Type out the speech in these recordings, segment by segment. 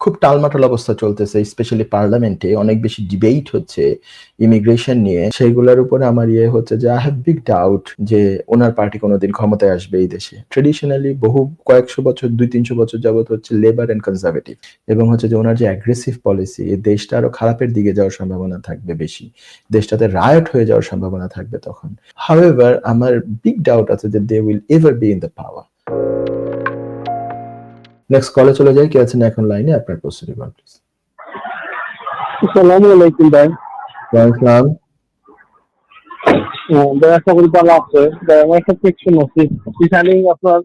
খুব টালমাটাল অবস্থা চলতেছে স্পেশালি পার্লামেন্টে অনেক বেশি ডিবেট হচ্ছে ইমিগ্রেশন নিয়ে। সেইগুলোর উপরে আমার ইয়ে হচ্ছে যে আই হ্যাভ বিগ ডাউট যে ওনার পার্টি কোনোদিন ক্ষমতায় আসবে এই দেশে। ট্রেডিশনালি বহু কয়েকশো বছর দুই তিনশো বছর যাবত হচ্ছে লেবার এন্ড কনজারভেটিভ এবং হচ্ছে যে ওনার যে অ্যাগ্রেসিভ পলিসি এই দেশটা আরও খারাপের দিকে যাওয়ার সম্ভাবনা থাকবে বেশি। দেশটাতে রায়ট হয়ে যাওয়ার সম্ভাবনা থাকবে তখন। হাউএভার আমার বিগ ডাউট আছে যে they will ever be in the power next কলে চলে যাই কে আছেন এখন লাইনে আপনার প্রশ্ন রিভার প্লিজ আসসালামু আলাইকুম ভাই। ওয়ালাইকুম ভাই আশা করি ভালো আছে। ভাই আমার একটা কোয়েশ্চেন আছে ইদানিং আপনার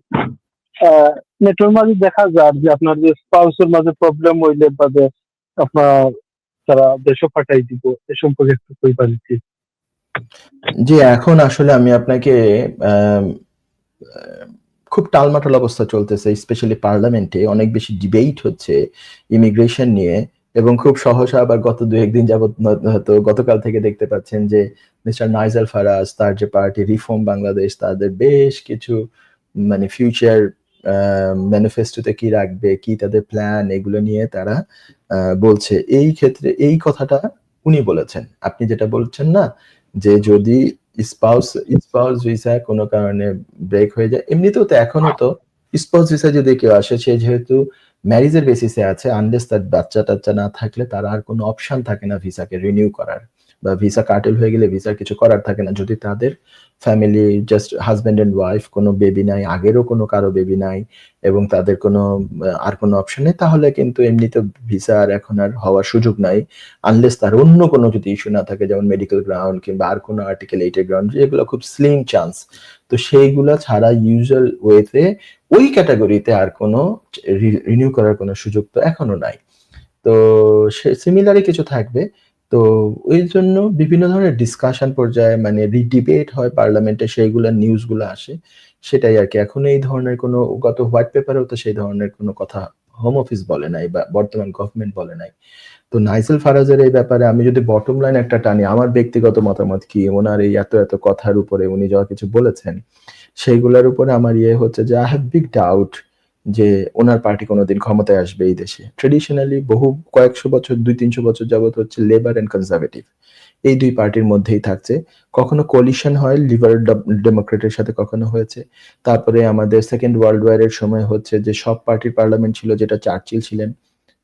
নেটের মাঝে দেখা যায় যে আপনার যে স্পাউসের মাঝে প্রবলেম হইলে বা আপনার তারা দেশ পাঠাই দিব এ সম্পর্কে একটু কই পারিছি জি এখন আসলে আমি আপনাকে খুব টালমাটাল অবস্থা চলতেছে স্পেশালি পার্লামেন্টে। অনেক বেশি ডিবেট হচ্ছে ইমিগ্রেশন নিয়ে এবং খুব সহসা আবার গত দু একদিন যাবত ন- হয়তো গতকাল থেকে দেখতে পাচ্ছেন যে মিস্টার নাইজাল ফারাজ, তার যে পার্টি রিফর্ম বাংলাদেশ তাদের বেশ কিছু মানে ফিউচার ম্যানিফেস্টোতে কি রাখবে, কি তাদের প্ল্যান এগুলো নিয়ে তারা বলছে। এই ক্ষেত্রে, এই কথাটা উনি বলেছেন। আপনি যেটা বলছেন না, যে যদি স্পাউস স্পাউস ভিসা কোনো কারণে ব্রেক হয়ে যায়। এমনিতেও তো এখনও তো স্পাউস ভিসা যদি কেউ আসে, সে যেহেতু ম্যারিজের বেসিসে আছে আনলেস তার বাচ্চা টাচ্চা না থাকলে তার আর কোনো অপশন থাকে না ভিসাকে রিনিউ করার। বা ভিসা কাটেল হয়ে গেলে ভিসার কিছু করার থাকে না। যদি তাদের family just husband and wife কোনো বেবি নাই, আগেরও কোনো কারও বেবি নাই এবং তাদের কোনো আর কোনো অপশন নেই, তাহলে কিন্তু এমনিতে ভিসা আর এখন আর হওয়ার সুযোগ নাই। আনলেস তার অন্য কোনো যদি ইস্যু না থাকে, যেমন মেডিকেল গ্রাউন্ড কিংবা আর কোনো আর্টিকেল এইটের গ্রাউন্ড যেগুলো খুব স্লিম চান্স তো সেইগুলা ছাড়া ইউজুয়াল ওয়েতে ওই ক্যাটাগরিতে আর কোনো রিনিউ করার কোনো সুযোগ তো এখনও নাই। তো সে সিমিলারই কিছু থাকবে। তো ওই জন্য বিভিন্ন ধরনের ডিসকাশন পর্যায়ে মানে রিডিবেট হয় পার্লামেন্টে সেইগুলো নিউজগুলো আসে, সেটাই আর কি। এখন এই ধরনের কোনো, গত হোয়াইট পেপারেও তো সেই ধরনের কোনো কথা হোম অফিস বলে নাই বা বর্তমান গভর্নমেন্ট বলে নাই। তো নাইসেল ফারাজের এই ব্যাপারে আমি যদি বটম লাইন একটা টানি, আমার ব্যক্তিগত মতামত কি? ওনার এই এত এত কথার উপরে উনি যা কিছু বলেছেন, সেইগুলোর উপরে আমার ইয়ে হচ্ছে যে আই হ্যাভ বিগ ডাউট যে ওনার পার্টি কোনোদিন ক্ষমতায় আসবে এই দেশে। ট্রেডিশনালি বহু কয়েকশো বছর, দুই তিনশো বছর যাবত হচ্ছে লেবার অ্যান্ড কনজারভেটিভ এই দুই পার্টির মধ্যেই থাকছে। কখনো কলিশন হয় লিবার ডেমোক্রেটের সাথে কখনো হয়েছে। তারপরে আমাদের সেকেন্ড ওয়ার্ল্ড ওয়ারের সময় হচ্ছে যে সব পার্টির পার্লামেন্ট ছিল যেটা চার্চিল ছিলেন।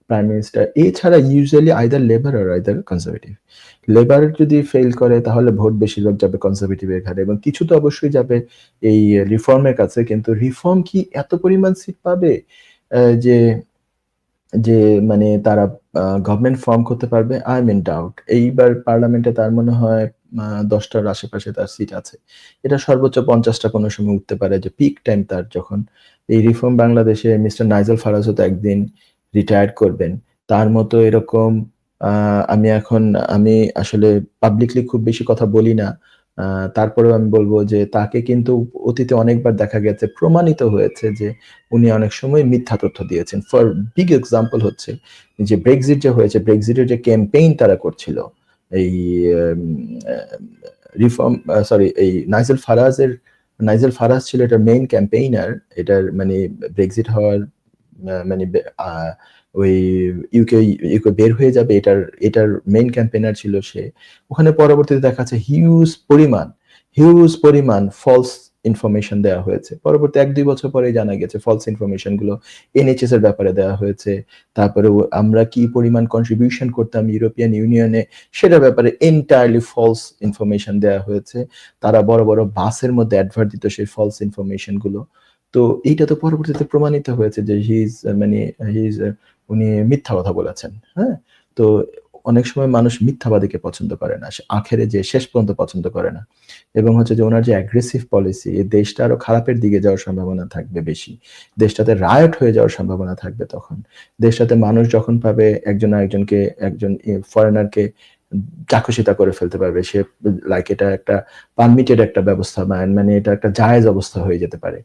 প্রাইম মিনিস্টার এছাড়া ইউজুয়ালি আইদার লেবার আর আইদার কনজারভেটিভ লেবার যদি ফেল করে, তাহলে ভোট বেশিরভাগ যাবে কনজারভেটিভের ঘাড়ে এবং কিছু তো অবশ্যই যাবে এই রিফর্মের কাছে, কিন্তু রিফর্ম কি এত পরিমাণ সিট পাবে? যে যে মানে তারা গভর্নমেন্ট ফর্ম করতে পারবে? আই এম ইন ডাউট এইবার পার্লামেন্টে তার মনে হয় দশটার আশেপাশে তার সিট আছে। এটা সর্বোচ্চ পঞ্চাশটা কোনো সময় উঠতে পারে যে পিক টাইম তার যখন। এই রিফর্ম বাংলাদেশে মিস্টার নাইজাল ফারাজও তো একদিন রিটায়ার করবেন, তার মতো এরকম আমি এখন, আমি আসলে পাবলিকলি খুব বেশি কথা বলি না। তারপরেও আমি বলব যে তাকে কিন্তু অতীতে অনেকবার দেখা গেছে, প্রমাণিত হয়েছে যে উনি অনেক সময় মিথ্যা তথ্য দিয়েছেন। ফর বিগ এক্সাম্পল হচ্ছে যে ব্রেক্সিট যে হয়েছে ব্রেক্সিটের যে ক্যাম্পেইন তারা করছিল, এই রিফর্ম সরি এই নাইজেল ফারাজের নাইজেল ফারাজ ছিল এটার মেইন ক্যাম্পেইনার এটার মানে ব্রেক্সিট হওয়ার মানে ওই ইউকে ইউকে বের হয়ে যাবে, এটার এটার মেইন ক্যাম্পেনার ছিল সে। ওখানে পরবর্তীতে দেখা যাচ্ছে হিউজ পরিমাণ হিউজ পরিমাণ ফলস ইনফরমেশন দেওয়া হয়েছে। পরবর্তী এক দুই বছর পরে জানা গেছে ফলস ইনফরমেশনগুলো এনএইচএস এর ব্যাপারে দেওয়া হয়েছে। তারপরে আমরা কি পরিমাণ কন্ট্রিবিউশন করতাম ইউরোপিয়ান ইউনিয়নে সেটার ব্যাপারে এন্টায়ারলি ফলস ইনফরমেশন দেওয়া হয়েছে। তারা বড় বড় বাসের মধ্যে অ্যাডভার্ট দিত সেই ফলস ইনফরমেশনগুলো। তো এইটা তো পরবর্তীতে প্রমাণিত হয়েছে যে হি ইজ মানে হি ইজ উনি মিথ্যা কথা বলেছেন হ্যাঁ? তো অনেক সময় মানুষ মিথ্যাবাদীকে পছন্দ করে না আখেরে যে শেষ পর্যন্ত পছন্দ করে না। এবং হচ্ছে যে ওনার যে অ্যাগ্রেসিভ পলিসি এই দেশটা আরও খারাপের দিকে যাওয়ার সম্ভাবনা থাকবে বেশি। দেশটাতে রায়ট হয়ে যাওয়ার সম্ভাবনা থাকবে তখন। দেশটাতে মানুষ যখন পাবে, একজন আরেকজনকে, একজন ফরেনারকে চাকুশিতা করে ফেলতে পারবে। সে লাইক এটা একটা পারমিটেড একটা ব্যবস্থা মানে এটা একটা জায়েজ অবস্থা হয়ে যেতে পারে।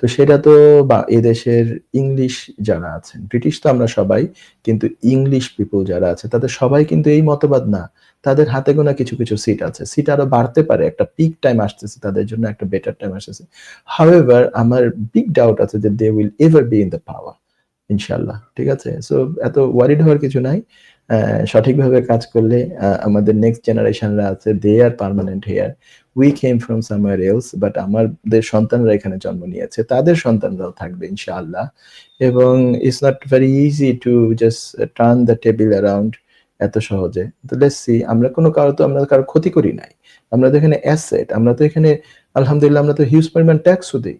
তো সেটা তো বা, এদেশের ইংলিশ যারা আছেন ব্রিটিশ তো আমরা সবাই, কিন্তু ইংলিশ পিপল যারা আছে, তাদের সবাই কিন্তু এই মতবাদ না। তাদের হাতে গোনা কিছু কিছু সিট আছে। সিট আরও বাড়তে পারে, একটা পিক টাইম আসতেছে, তাদের জন্য একটা বেটার টাইম আসতেছে। হাউএভার আমার বিগ ডাউট আছে যে they will ever be in the power ইনশাল্লাহ, ঠিক আছে? সো এত ওয়ারিড হওয়ার কিছু নাই। সঠিকভাবে কাজ করলে আমাদের নেক্সট জেনারেশনরা আছে they are permanent here we came from somewhere else but আমাদের সন্তানরা এখানে জন্ম নিয়েছে, তাদের সন্তানরাও থাকবে, ইনশাআল্লাহ। এবং it's not very easy to just turn the table around এত সহজে। তো সি আমরা কোনো কারও তো আমরা কারও ক্ষতি করি নাই। আমরা তো এখানে অ্যাসেট আমরা তো এখানে, আলহামদুলিল্লাহ, আমরা তো হিউজ পরিমাণ ট্যাক্সও দিই।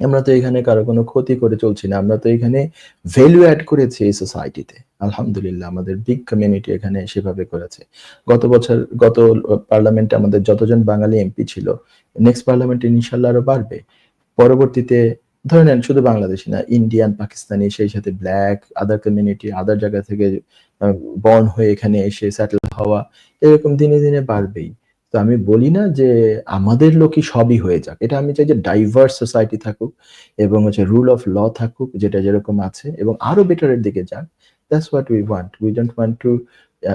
আমরা তো এখানে কারও কোনো ক্ষতি করে চলছি না, আমরা তো এখানে ভ্যালু অ্যাড করেছি এই সোসাইটিতে আলহামদুলিল্লাহ, আমাদের বিগ কমিউনিটি এখানে সেভাবে করেছে। গত বছর, গত পার্লামেন্টে আমাদের যতজন বাঙালি এমপি ছিল নেক্সট পার্লামেন্টে ইনশাল্লাহ আরও বাড়বে। পরবর্তীতে, ধরে নেন, শুধু বাংলাদেশি না ইন্ডিয়ান পাকিস্তানি সেই সাথে ব্ল্যাক আদার কমিউনিটি আদার জায়গা থেকে বর্ন হয়ে এখানে এসে সেটেল হওয়া, এরকম দিনে দিনে বাড়বেই। তো আমি বলি না যে আমাদের লোকই সবই হয়ে যাক। এটা আমি চাই যে ডাইভার্স সোসাইটি থাকুক এবং হচ্ছে রুল অফ ল থাকুক, যেটা যেরকম আছে এবং আরও বেটারের দিকে যাক। That's what we want we don't want to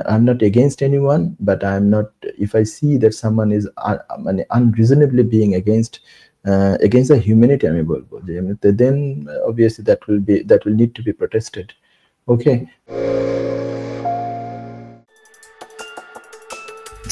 I am not against anyone but I am not if I see that someone is মানে unreasonably being against against the humanity আমি বলব যে then obviously that will be that will need to be protested okay